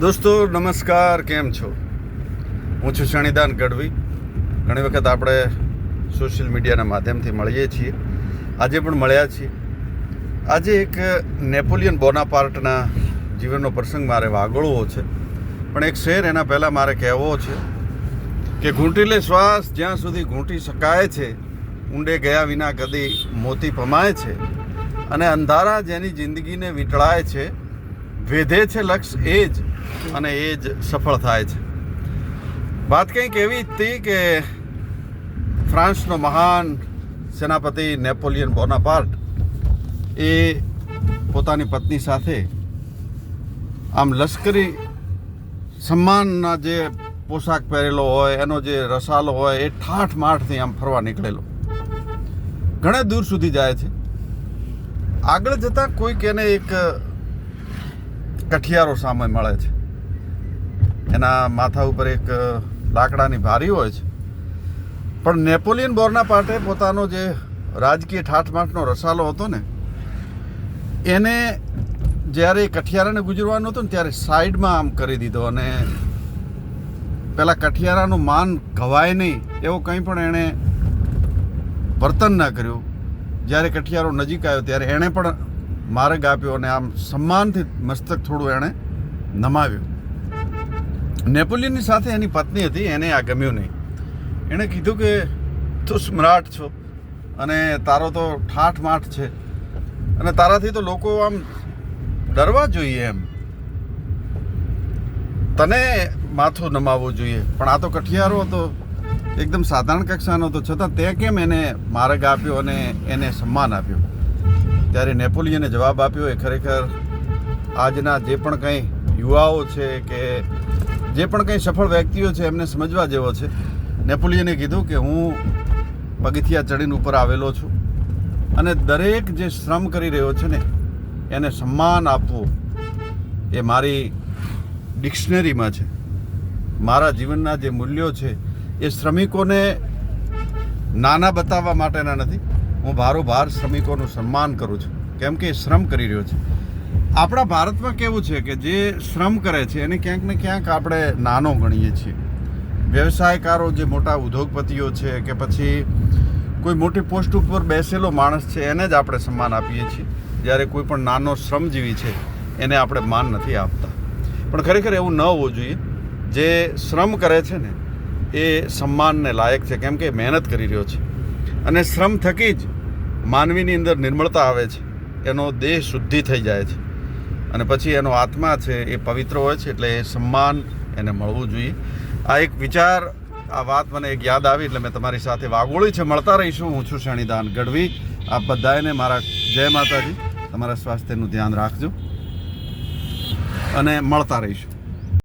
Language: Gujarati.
દોસ્તો, નમસ્કાર, કેમ છો? હું છું શણિદાન ગઢવી. ઘણી વખત આપણે સોશિયલ મીડિયાના માધ્યમથી મળીએ છીએ. આજે પણ મળ્યા છીએ. આજે એક નેપોલિયન બોનાપાર્ટના જીવનનો પ્રસંગ મારે વાગળવો છે. પણ એક શેર એના પહેલાં મારે કહેવો છે કે ઘૂંટીલે શ્વાસ જ્યાં સુધી ઘૂંટી શકાય છે, ઊંડે ગયા વિના કદી મોતી પમાય છે અને અંધારા જેની જિંદગીને વીંટળાય છે વેધે છે લક્ષ્ય એ જ અને એ જ સફળ થાય છે. વાત કંઈક એવી હતી કે ફ્રાન્સનો મહાન સેનાપતિ નેપોલિયન બોનાપાર્ટ એ પોતાની પત્ની સાથે આમ લશ્કરી સન્માનના જે પોશાક પહેરેલો હોય, એનો જે રસાલો હોય, એ ઠાઠ માઠથી આમ ફરવા નીકળેલો. ઘણે દૂર સુધી જાય છે. આગળ જતાં કોઈક એને એક કઠિયારો સામે મળે છે. એના માથા ઉપર એક લાકડાની ભારી હોય છે. પણ નેપોલિયન બોર્નાપાર્ટે પોતાનો જે રાજકીય ઠાઠમાઠનો રસાલો હતો ને, એને જ્યારે કઠિયારાને ગુજરવાનું હતું ને, ત્યારે સાઈડમાં આમ કરી દીધો અને પહેલાં કઠિયારાનું માન ઘવાય નહીં, એવું કંઈ પણ એણે વર્તન ના કર્યું. જ્યારે કઠિયારો નજીક આવ્યો, ત્યારે એણે પણ માર્ગ આપ્યો અને આમ સન્માનથી મસ્તક થોડું એણે નમાવ્યું. નેપોલિયનની સાથે એની પત્ની હતી, એને આ ગમ્યું નહીં. એણે કીધું કે, તું સમ્રાટ છો અને તારો તો ઠાઠ માઠ છે અને તારાથી તો લોકો આમ ડરવા જોઈએ એમ. તને માથું નમાવવું જોઈએ, પણ આ તો કઠિયારો હતો. એકદમ સાધારણ કક્ષાનો હતો. છતાં તે કેમ એને માર્ગ આપ્યો અને એને સન્માન આપ્યું? ત્યારે નેપોલિયને જવાબ આપ્યો એ ખરેખર આજના જે પણ કંઈ યુવાઓ છે કે જે પણ કંઈ સફળ વ્યક્તિઓ છે એમને સમજવા જેવો છે, નેપોલિયને કીધું કે હું પગથિયા ચડીને ઉપર આવેલો છું અને દરેક જે શ્રમ કરી રહ્યો છે ને, એને સન્માન આપવું એ મારી ડિક્શનરીમાં છે. મારા જીવનના જે મૂલ્યો છે એ શ્રમિકોને નાના બતાવવા માટેના નથી હું ભારોભાર શ્રમિકોનું સન્માન કરું છું. કેમ કે શ્રમ કરી રહ્યો છે. આપણા ભારતમાં કેવું છે કે જે શ્રમ કરે છે, એને ક્યાંક ને ક્યાંક આપણે નાનો ગણીએ છીએ. વ્યવસાયકારો જે મોટા ઉદ્યોગપતિઓ છે કે પછી કોઈ મોટી પોસ્ટ ઉપર બેસેલો માણસ છે, એને જ આપણે સન્માન આપીએ છીએ. જ્યારે કોઈ પણ નાનો શ્રમજીવી છે, એને આપણે માન નથી આપતા. પણ ખરેખર એવું ન હોવું જોઈએ. જે શ્રમ કરે છે ને, એ સન્માનને લાયક છે. કેમ કે મહેનત કરી રહ્યો છે. અને શ્રમ થકી જ માનવીની અંદર નિર્મળતા આવે છે. એનો દેહ શુદ્ધિ થઈ જાય છે. અને પછી એનો આત્મા છે એ પવિત્ર હોય છે એટલે એ સન્માન એને મળવું જોઈએ. આ એક વિચાર, આ વાત મને એક યાદ આવી એટલે મેં તમારી સાથે વાગોળી છે. મળતા રહીશું. હું છું શણીદાન ગઢવી. આપ બધાને મારા જય માતાજી. તમારા સ્વાસ્થ્યનું ધ્યાન રાખજો. અને મળતા રહીશું.